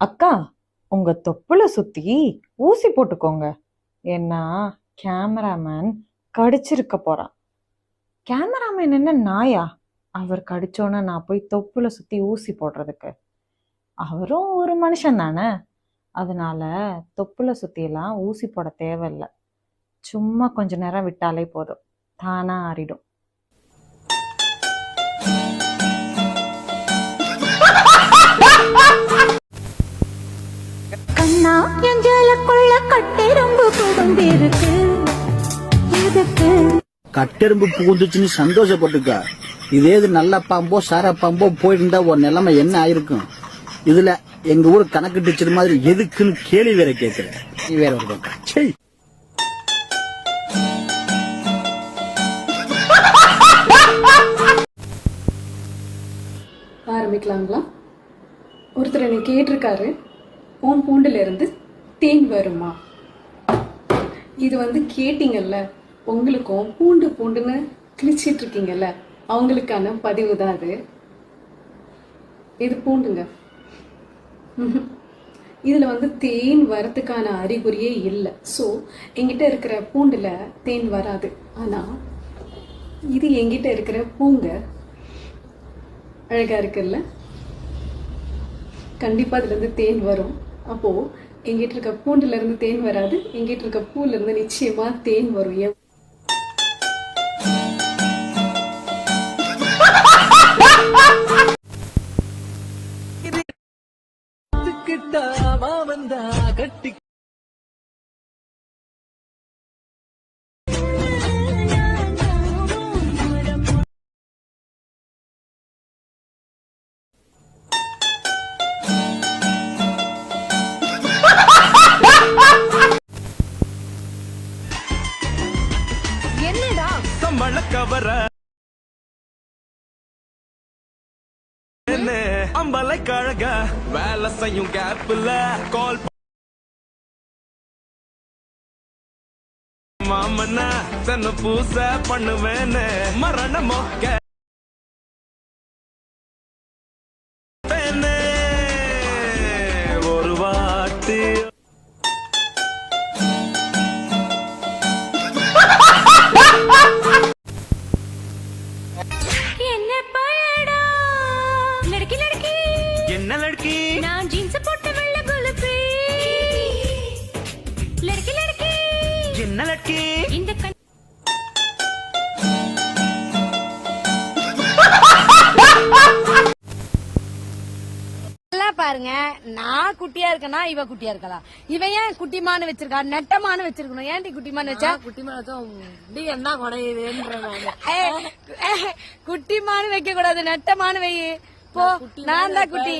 அக்கா உங்க தொப்புளை சுத்தி ஊசி போட்டுக்கோங்க. ஏன்னா கேமராமேன் கடிச்சிருக்க போறான். கேமராமேன் என்ன நாயா? அவர் கடிச்சோன்னு நான் போய் தொப்புளை சுத்தி ஊசி போடுறதுக்கு. அவரும் ஒரு மனுஷன் தானே. அதனால தொப்புளை சுத்தியெல்லாம் ஊசி போட தேவையில்ல. சும்மா கொஞ்ச நேரம் விட்டாலே போதும். தானா ஆறிடும் எஞ்சலுக்குள்ள கட்டெரும்பு புகுந்திருக்கு. எதுக்கு? கட்டெரும்பு புகுந்துச்சுன்னு சந்தோஷப்பட்டுக்க. இதே இது நல்ல பாம்போ சார பாம்போ போயிருந்தா உன் நிலைமை என்ன ஆயிருக்கும்? இதுல எங்க ஊர் கணக்கு டீச்சர் மாதிரி எதுக்குன்னு கேள்வி வேற கேக்குற நீ வேற ஒரு பக்கம். ஆரம்பிக்கலாங்களா? ஒருத்தர் என்னை கேட்டிருக்காரு. உன் பூண்டுல இருந்து தேன் வருமா? இது வந்து கேட்டீங்கல்ல உங்களுக்கும் பூண்டு பூண்டுன்னு கிழிச்சிட்டு இருக்கீங்கல்ல அவங்களுக்கான பதிவு தான் அது. இது பூண்டுங்க. இதில் வந்து தேன் வரத்துக்கான அறிகுறியே இல்லை. ஸோ எங்கிட்ட இருக்கிற பூண்டில் தேன் வராது. ஆனால் இது எங்கிட்ட இருக்கிற பூங்க அழகாக இருக்குல்ல? கண்டிப்பாக அதுலேருந்து தேன் வரும். அப்போ எங்கிட்ட இருக்க பூண்டுல இருந்து தேன் வராது எங்கிட்ட இருக்க பூல இருந்து நிச்சயமா தேன் வரும் எவ்- சம்பள கவர. அம்பலை கழக. வேலை செய்யும் கேப்ல கால் மாமன தன்னை பூச பண்ணுவேன்னு மரண மொக்க. ஒரு வாட்டி என்ன लड़की நான் ஜீன்ஸ் போட்ட வெள்ள குலபி लड़की लड़की என்ன लड़की இந்த பாருங்க. நான் குட்டியா இருக்கனா இவ குட்டியா இருக்கலாம் இவன் ஏன் குட்டிமானு வச்சிருக்கா? நெட்டமானு வச்சிருக்கணும். ஏன்டி குட்டிமானு வச்சா? குட்டிமானு என்ன குறையுதுன்ற குட்டிமானு வைக்க கூடாது நெட்டமானு வை. போ நான் தான் குட்டி